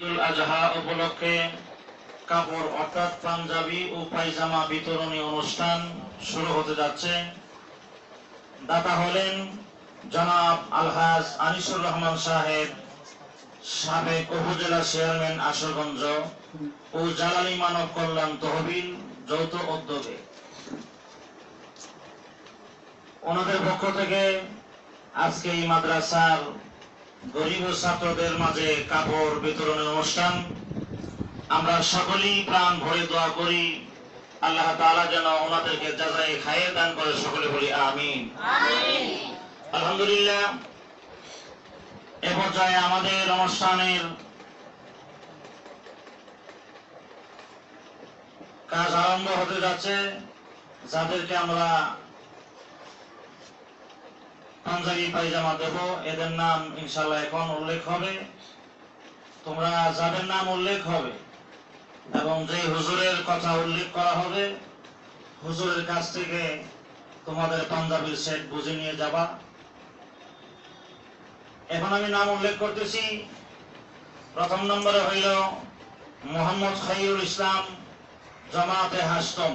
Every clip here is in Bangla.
উপলক্ষে কাপড় অর্থাৎ পাঞ্জাবি ও পায়জামা বিতরণী অনুষ্ঠান শুরু হতে যাচ্ছে। দাতা হলেন জনাব আলহাজ আনিসুর রহমান সাহেব, সাবেক উপজেলা চেয়ারম্যান আশুগঞ্জ ও জালালি মানব কল্যাণ তহবিল যৌথ উদ্যোগে। ওনাদের পক্ষ থেকে আজকে এই মাদ্রাসার গরিব ছাত্রদের মাঝে কাপড় বিতরণের অনুষ্ঠান। আমরা সকলেই প্রাণ ভরে দোয়া করি। আল্লাহ তাআলা যেন ওনাদেরকে যাচাই খাইয়ে দান করে সকলে বলি আমিন। আলহামদুলিল্লাহ এ পর্যায়ে আমাদের অনুষ্ঠানের কাজ আরম্ভ হতে যাচ্ছে। যাদেরকে আমরা পাঞ্জাবি পায়জামা দেব, এদের নাম ইনশাল্লাহ এখন উল্লেখ হবে। তোমরা যাদের নাম উল্লেখ হবে এবং যে হুজুরের কথা উল্লেখ করা হবে, হুজুরের কাছ থেকে তোমাদের পাঞ্জাবির সেট বুঝে নিয়ে যাবা। এখন আমি নাম উল্লেখ করতেছি। প্রথম নম্বরে হইল মোহাম্মদ খাইরুল ইসলাম জামাতে হাসতম।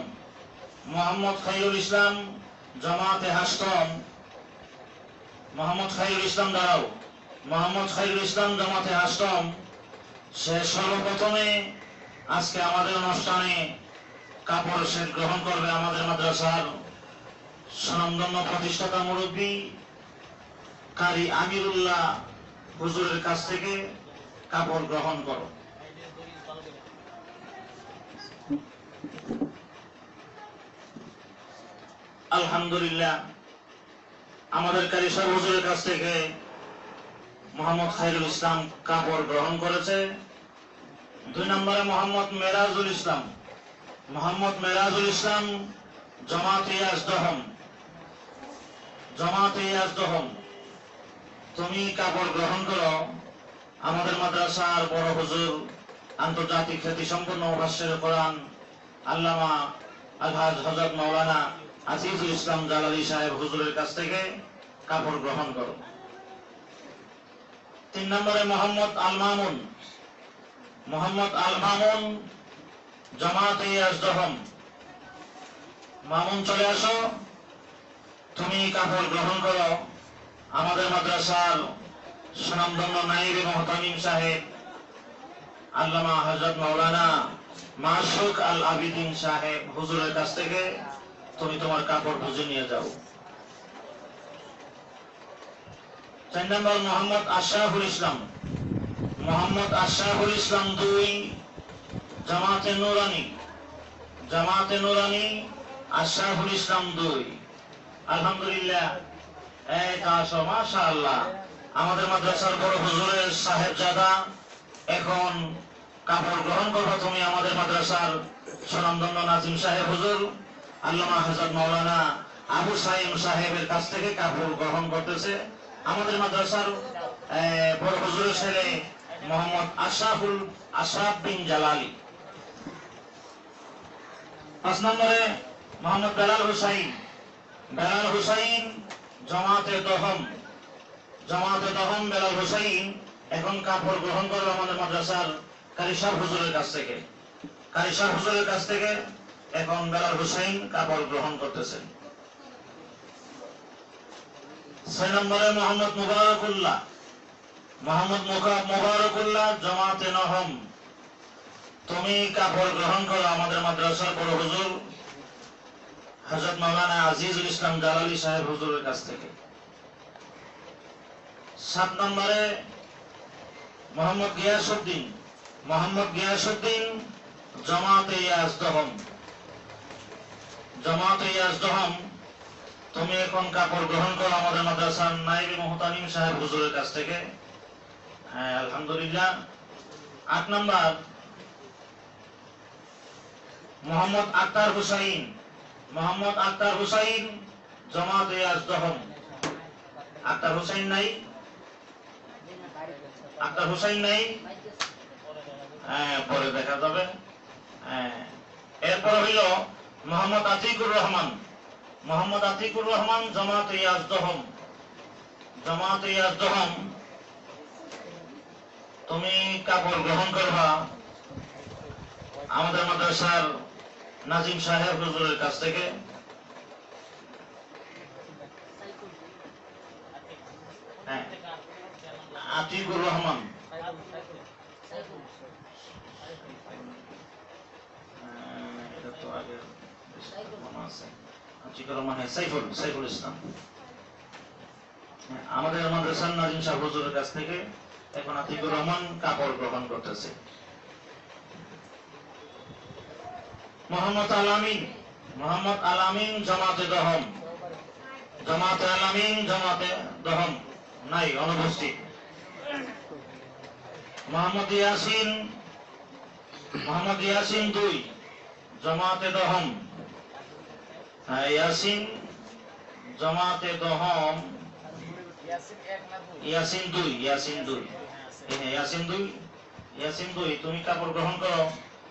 মোহাম্মদ খাইরুল ইসলাম জমাতে হাস্তম। মোহাম্মদ খাইরুল ইসলাম দাঁড়াও। মোহাম্মদ খাইরুল ইসলাম জামাতে হাস্তম সে সর্বপ্রথমে আজকে আমাদের অনুষ্ঠানে কাপড় সেট গ্রহণ করবে আমাদের মাদ্রাসার স্বনামধন্য প্রতিষ্ঠাতা মুরব্বী কারি আমিরুল্লাহ হুজুরের কাছ থেকে কাপড় গ্রহণ করো। আলহামদুলিল্লাহ। আমাদের কারি সাহেব কাছ থেকে মোহাম্মদ খাইরুল ইসলাম কাপড় গ্রহণ করেছে। দুই নম্বরে মোহাম্মদ মেরাজুল ইসলাম। মোহাম্মদ মেরাজুল ইসলাম জমাত জমাত ইয়াস দহম তুমি কাপড় গ্রহণ করো। আমাদের মাদ্রাসার বড় হুজুর আন্তর্জাতিক খ্যাতি সম্পন্ন ভাষ্যের কোরআন আল্লামা আলহাজ হজরত মাওলানা আজিজুল ইসলাম জালালি সাহেব হুজুরের কাছ থেকে কাপড় গ্রহণ করো। তিন নম্বরে মোহাম্মদ আল মামুন মোহাম্মদ আল মামুন জামাতে ইয়াজদহম মামুন, চলে আসো। তুমি কাপড় গ্রহণ করো। আমাদের মাদ্রাসার সুনামধন্য নাইব মহতামিম সাহেব, আল্লামা হজরত মাওলানা মাসুক আল আবিদিন সাহেব হুজুরের কাছ থেকে তুমি তোমার কাপড় বুঝে নিয়ে যাও। চার নম্বর মোহাম্মদ আশরাফুল ইসলাম মোহাম্মদ আশরাফুল ইসলাম দুই জামাতে নুরানি জামাতে নুরানি আশরাফুল ইসলাম দুই আলহামদুলিল্লাহ এক আসো মাশা আল্লাহ আমাদের মাদ্রাসার বড় হুজুরের সাহেব জাদা এখন কাপড় গ্রহণ করব তুমি আমাদের মাদ্রাসার সুনামধন্য নাজিম সাহেব হুজুর আল্লামা হাজার মাওলানা আবু সাইম সাহেবের কাছ থেকে কাপড় গ্রহণ করতেছে আমাদের মাদ্রাসার বড় হুজুরের ছেলে মোহাম্মদ আশরাফুল আশরাফ বিন জালালি। পাঁচ নম্বরে মোহাম্মদ বেলাল হুসাইন। বেলাল হুসাইন জামাতে দহম। জামাতে দহম বেলাল হুসাইন এখন কাপড় গ্রহণ করবে আমাদের মাদ্রাসার কারিসার হুজুরের কাছ থেকে। কারিসার হুজুরের কাছ থেকে এখন বেলাল হুসাইন কাপড় গ্রহণ করতেছেন। ছয় নম্বরে মোহাম্মদ মুবারকুল্লাহ। মোহাম্মদ মুবারকুল্লাহ জামাতে নহম তুমি কাপড় গ্রহণ করো আমাদের মাদ্রাসার বড় হুজুর হজরত মাওলানা আজিজুল ইসলাম জালালি সাহেব হুজুরের কাছ থেকে। সাত নম্বরে মোহাম্মদ গিয়াসুদ্দিন মোহাম্মদ গিয়াসুদ্দিন জামাতে ইয়াজদহম। জামাতে ইয়াজদহম তুমি এখন কাপড় গ্রহণ করো, আমাদের মাদ্রাসার নাইবি মোহতামিম সাহেব হুজুরের কাছ থেকে। হ্যাঁ আলহামদুলিল্লাহ। আট নম্বর, মোহাম্মদ আক্তার হুসাইন। মোহাম্মদ আক্তার হুসাইন, জামাতে ইয়াজদহম আক্তার হুসাইন নাই। আক্তার হুসাইন নাই। হ্যাঁ পরে দেখা যাবে। হ্যাঁ এরপর হইল মোহাম্মদ আতিকুর রহমান। মোহাম্মদ আতিকুর রহমান জামাত ইয়াজদহম জামাত ইয়াজদহম তুমি কাপড় গ্রহণ করবা। আমাদের মাদ্রাসার নাজিম সাহেব হুজুরের কাছ থেকে। হ্যাঁ আতিকুর রহমান। তো আগে মনে আছে। আতিকুর রহমান হ্যাঁ সাইফুল সাইফুল হ্যাঁ, আমাদের মাদ্রাসার নাজিম সাহেব হুজুরের কাছ থেকে এখন আতিকুর রহমান কাপড় গ্রহণ করতেছে। মোহাম্মদ আলামিন মোহাম্মদ আলামিন জামাতে দহম। জামাতে আলামিন জামাতে দহম নাই অনুপস্থিত। মোহাম্মদ ইয়াসিন মোহাম্মদ ইয়াসিন দুই জামাতে দহম। ইয়াসিন জামাতে দহম। ইয়াসিন দুই ইয়াসিন দুই। হ্যাঁ, ইয়াসিন দুই ইয়াসিন দুই তুমি কাপড় গ্রহণ করো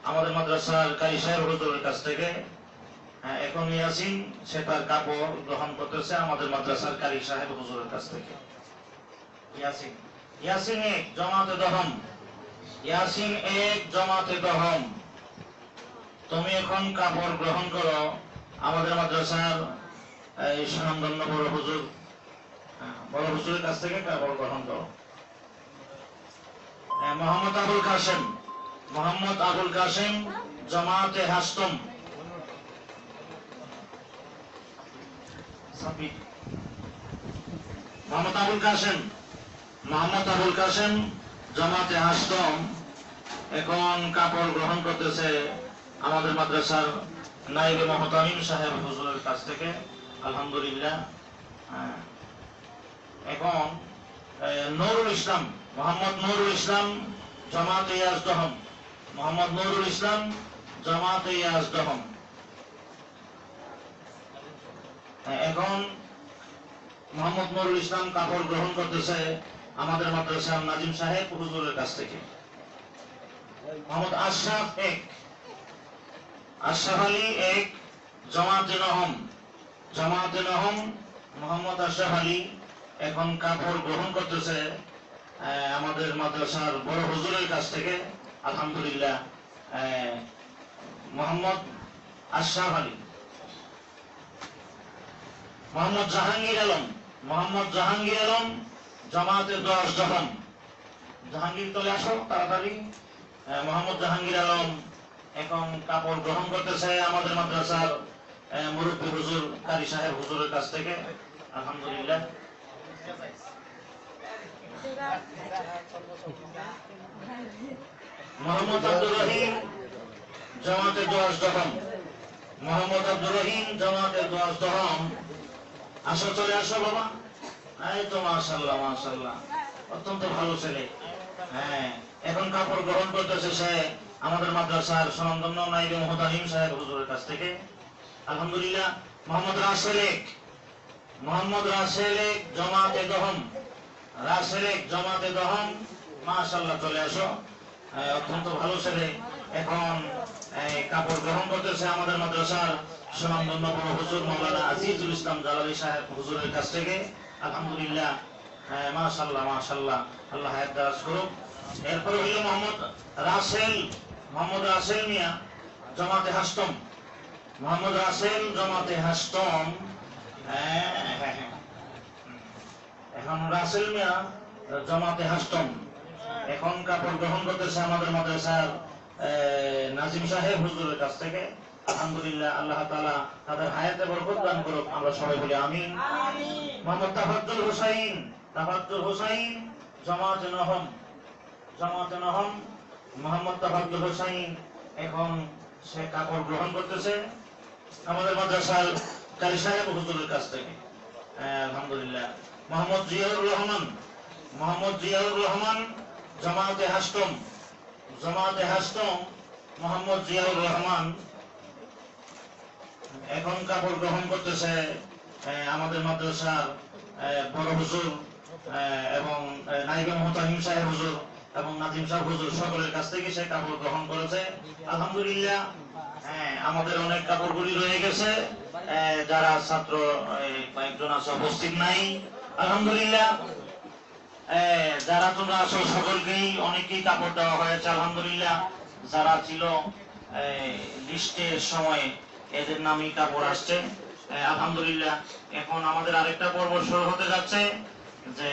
আমাদের মাদ্রাসার কারি সাহেব হুজুরের কাছ থেকে। হ্যাঁ, এখন ইয়াসিন সে তার কাপড় গ্রহণ করতেছে আমাদের মাদ্রাসার কারি সাহেব হুজুরের কাছ থেকে। ইয়াসিন ইয়াসিন এক জমাতে দহম। ইয়াসিন এক জমাতে দহম। তুমি এখন কাপড় গ্রহণ করো আমাদের মাদ্রাসার এই সুনামধন্য বড় হুজুর হ্যাঁ, বড় হুজুরের কাছ থেকে কাপড় গ্রহণ করো। মোহাম্মদ আবুল কাসেম মোহাম্মদ আবুল কাসেম জামাতে হাস্তম। মোহাম্মদ আবুল কাসেম মোহাম্মদ আবুল কাসেম জামাতে হাস্তম। এখন কাপড় গ্রহণ করতেছে আমাদের মাদ্রাসার নাইবে মহতামিম সাহেব হুজুরের কাছ থেকে আলহামদুলিল্লাহ হ্যাঁ। নুরুল ইসলাম মোহাম্মদ নুরুল ইসলাম জামাতে মোহাম্মদ নুরুল ইসলাম জামাতে হ্যাঁ, এখন মোহাম্মদ নুরুল ইসলাম কাপড় গ্রহণ করতেছে আমাদের মাদ্রাসা নাজিম সাহেব হুজুরের কাছ থেকে। মোহাম্মদ আশরাফ এক। আশরাফ আলী এক জামাতে নহম জামাতে নহম মোহাম্মদ আশরাফ আলী এখন কাপড় গ্রহণ করতেছে আমাদের মাদ্রাসার বড় হুজুরের কাছ থেকে। আলহামদুলিল্লাহ মোহাম্মদ আশরাফ আলী মোহাম্মদ জাহাঙ্গীর আলম, মোহাম্মদ জাহাঙ্গীর আলম জামাতে দশ জহম জাহাঙ্গীর চলে আসো, তাড়াতাড়ি। মোহাম্মদ জাহাঙ্গীর আলম এখন কাপড় গ্রহণ করতেছে আমাদের মাদ্রাসার মুরব্বী হুজুর, কারি সাহেব হুজুরের কাছ থেকে। আলহামদুলিল্লাহ। মোহাম্মদ আব্দুর রহিম, জামাতে দোয়াশ দহম মোহাম্মদ আব্দুর রহিম, জামাতে দোয়াশ দহম আসো, চলে আসো, বাবা। এই তো মাশাল্লাহ মাশাল্লাহ অত্যন্ত ভালো ছেলে। হ্যাঁ এখন কাপড় গ্রহণ করতেছে সে। আমাদের মাদ্রাসার সনন্দন্য নাইবে মোহতাহিম সাহেব হুজুরের কাছ থেকে। আলহামদুলিল্লাহ মোহাম্মদ রাসেলেক মোহাম্মদ রাসেলেক জমাতে দহম। রাসেলেক জমাতে দহম। মাশাল্লাহ চলে আসো। অত্যন্ত ভালো ছেলে। এখন কাপড় গ্রহণ করতেছে আমাদের মাদ্রাসার সুনামধন্য বড় হুজুর মৌলানা আজিজুল ইসলাম জালালি সাহেব হুজুরের কাছ থেকে। আলহামদুলিল্লাহ হ্যাঁ, মাশাল্লাহ মাশাল্লাহ আল্লাহ হায়াত দারাজ করুক। এরপরে হইল মোহাম্মদ রাসেল মোহাম্মদ রাসেল মিয়া জমাতে হাস্তম। মোহাম্মদ রাসেল জমাতে হাস্তম। হ্যাঁ, হ্যাঁ। এখন রাসেল মিয়া জমাতে হাস্তম। এখন কাপড় গ্রহণ করতেছে আমাদের মাদ্রাসার নাজিম সাহেব হুজুরের কাছ থেকে। আলহামদুলিল্লাহ আল্লাহ তালা তাদের হায়াতে বরকত দান করুক। আমরা সবাই বলি আমিন। মোহাম্মদ তাফাজ্জুল হুসাইন তাফাজ্জুল হুসাইন জামাতে নহম জামাতে নহম। মোহাম্মদ তাফাজ্জুল হুসাইন এখন সে কাপড় গ্রহণ করতেছে আমাদের মাদ্রাসার কারি সাহেব হুজুরের কাছ থেকে। আলহামদুলিল্লাহ। মোহাম্মদ জিয়াউর রহমান, মোহাম্মদ জিয়াউর রহমান, জামাতে হাস্তম জামাতে হাস্তম মোহাম্মদ জিয়াউর রহমান এখন কাপড় গ্রহণ করতেছে আমাদের মাদ্রাসার বড় হুজুর এবং নাইবে মোহতাহিম সাহেব হুজুর। এবং নাজিম সাহেব হুজুর সকলের কাছ থেকে সে কাপড় গ্রহণ করেছে। আলহামদুলিল্লাহ হ্যাঁ, আমাদের অনেক কাপড়গুলি রয়ে গেছে। যারা ছাত্র কয়েকজন আছে উপস্থিত নাই। আলহামদুলিল্লাহ যারা তোমরা আছো সকলকেই অনেকেই কাপড় দেওয়া হয়েছে। আলহামদুলিল্লাহ যারা ছিল লিস্টের সময় এদের নামই কাপড় আসছে। আলহামদুলিল্লাহ এখন আমাদের আরেকটা পর্ব শুরু হতে যাচ্ছে যে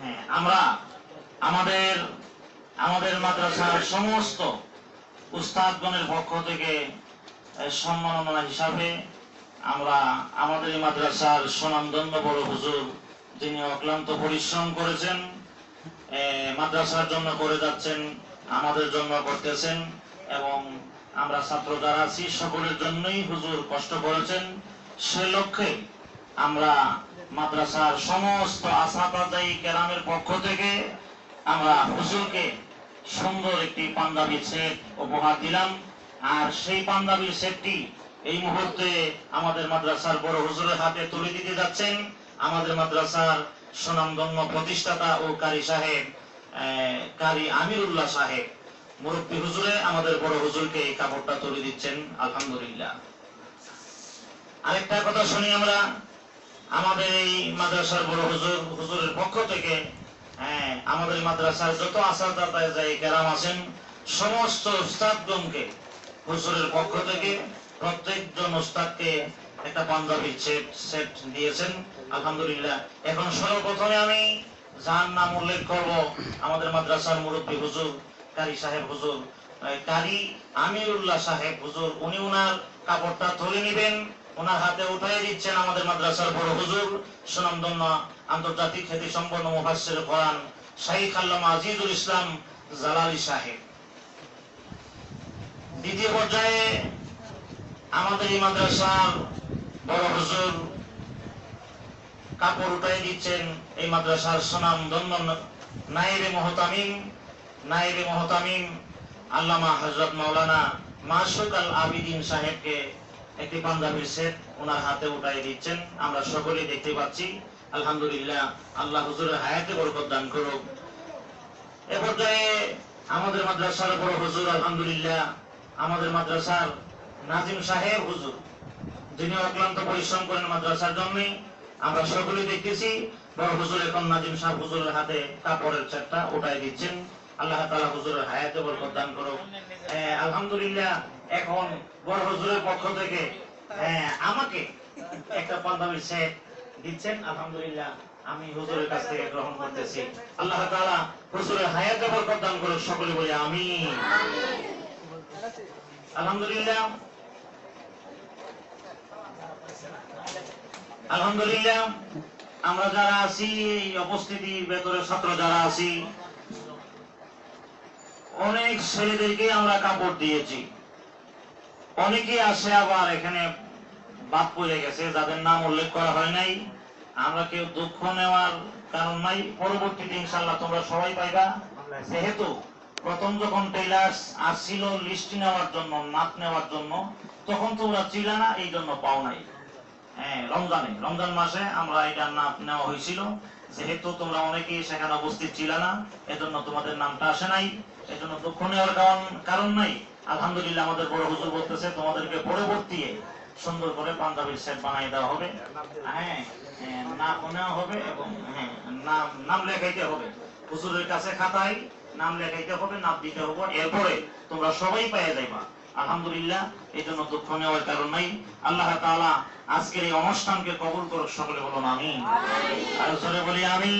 হ্যাঁ, আমরা আমাদের আমাদের মাদ্রাসার সমস্ত উস্তাদগণের পক্ষ থেকে সম্মাননা হিসাবে আমরা আমাদের মাদ্রাসার সুনামধন্য বড় হুজুর যিনি অক্লান্ত পরিশ্রম করেছেন মাদ্রাসার জন্য করে যাচ্ছেন, আমাদের জন্য করতেছেন এবং আমরা ছাত্র যারা আছি সকলের জন্যই হুজুর কষ্ট করেছেন। সে লক্ষ্যে আমরা মাদ্রাসার সমস্ত আসাদাই কেরামের পক্ষ থেকে আমরা হুজুরকে সুন্দর একটি পাঞ্জাবি সেট উপহার দিলাম। আর সেই পাঞ্জাবির সেটটি এই মুহূর্তে আমাদের মাদ্রাসার বড় হুজুরের হাতে তুলে দিতে যাচ্ছেন। আমাদের মাদ্রাসার সুনামধন্য প্রতিষ্ঠাতা ও কারি সাহেব কারি আমিরুল্লাহ সাহেব। মুরব্বী হুজুরে আমাদের বড় হুজুরকে এই কাপড়টা তুলে দিচ্ছেন, আলহামদুলিল্লাহ। আরেকটা কথা শুনি আমরা। আমাদের এই মাদ্রাসার বড় হুজুর, হুজুরের পক্ষ থেকে হ্যাঁ আমাদের মাদ্রাসার যত আসাদাতায় যাই, কেরাম আছেন, সমস্ত উস্তাদগণকে, হুজুরের পক্ষ থেকে প্রত্যেকজন উস্তাদকে একটা পাঞ্জাবি সেট সেট দিয়েছেন। আলহামদুলিল্লাহ। এখন সর্বপ্রথমে আমি যার নাম উল্লেখ করব, আমাদের মাদ্রাসার মুরব্বী হুজুর, কারি সাহেব হুজুর কারি আমিরুল্লাহ সাহেব হুজুর, উনি উনার কাপড়টা তুলে নেবেন ওনার হাতে উঠাই দিচ্ছেন আমাদের মাদ্রাসার বড় হুজুর, সুনামধন্য আন্তর্জাতিক খ্যাতি সম্পন্ন মুফাসসির কোরআন শাইখ আল্লামা আজিজুল ইসলাম জালালি সাহেব। দ্বিতীয় পর্যায়ে আমাদের এই মাদ্রাসার বড় হুজুর কাপড় উঠাই দিচ্ছেন এই মাদ্রাসার সুনাম ধন্য নাইবে মহতামিম নাইবে মহতামিম আল্লামা হজরত মাওলানা মাসুক আল আবিদিন সাহেবকে একটি পাঞ্জাবির সেট ওনার হাতে উঠাই দিচ্ছেন। আমরা সকলেই দেখতে পাচ্ছি। আলহামদুলিল্লাহ, আল্লাহ হুজুরের হায়াতে বরকত দান করুক। এ পর্যায়ে আমাদের মাদ্রাসার বড় হুজুর, আলহামদুলিল্লাহ, আমাদের মাদ্রাসার নাজিম সাহেব হুজুর। যিনি অক্লান্ত পরিশ্রম করেন মাদ্রাসার জন্য, আমরা সকলেই দেখতেছি, বড় হুজুর এখন নাজিম সাহেব হুজুরের হাতে কাপড়ের চারটা ওটাই দিচ্ছেন। আল্লাহ তাআলা হুজুরের হায়াতে বরকত দান করুক। আলহামদুলিল্লাহ, এখন বড় হুজুরের পক্ষ থেকে আমাকে একটা পাঞ্জাবির সেট দিচ্ছেন, আলহামদুলিল্লাহ, আমি হুজুরের কাছ থেকে গ্রহণ করতেছি। আল্লাহ তাআলা হুজুরের হায়াতে বরকত দান করুক সকলে বলি, আমিন। আলহামদুলিল্লাহ। আলহামদুলিল্লাহ, আমরা যারা আছি, এই উপস্থিতি ভেতরে ছাত্র যারা আছি, অনেক ছেলেদেরকে আমরা কাপড় দিয়েছি। অনেকে আসে আবার এখানে বাদ পড়ে গেছে, যাদের নাম উল্লেখ করা হয় নাই। আমরা কেউ দুঃখ নেওয়ার কারণ নাই। পরবর্তীতে ইনশাল্লাহ তোমরা সবাই পাইবা। যেহেতু প্রথম যখন টেলার্স আসছিল লিস্ট নেওয়ার জন্য নাপ নেওয়ার জন্য, তখন তোমরা ছিল না, এই জন্য পাও নাই। হ্যাঁ রমজানে, রমজান মাসে আমরা এটা নাম নেওয়া হয়েছিল। যেহেতু তোমরা অনেকেই সেখানে উপস্থিত ছিল না, এজন্য তোমাদের নামটা আসে নাই। এজন্য দুঃখ নেওয়ার কারণ কারণ নাই। আলহামদুলিল্লাহ আমাদের বড় হুজুর বলতেছে, তোমাদেরকে পরবর্তী সুন্দর করে পাঞ্জাবির সেট বানাই দেওয়া হবে। হ্যাঁ হ্যাঁ, নাম নেওয়া হবে এবং হ্যাঁ নাম নাম লেখাইতে হবে। হুজুরের কাছে খাতায় নাম লেখাইতে হবে নাম দিতে হবে। এরপরে তোমরা সবাই পেয়ে যাইবা। আলহামদুলিল্লাহ এই জন্য দুঃখ নেওয়ার কারণ নাই। আল্লাহ তাআলা আজকের এই অনুষ্ঠানকে কবুল করুক সকলে বলুন আমি আর জোরে বলি আমি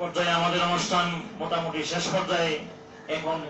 পর্যায়ে আমাদের অনুষ্ঠান মোটামুটি শেষ পর্যায়ে এখন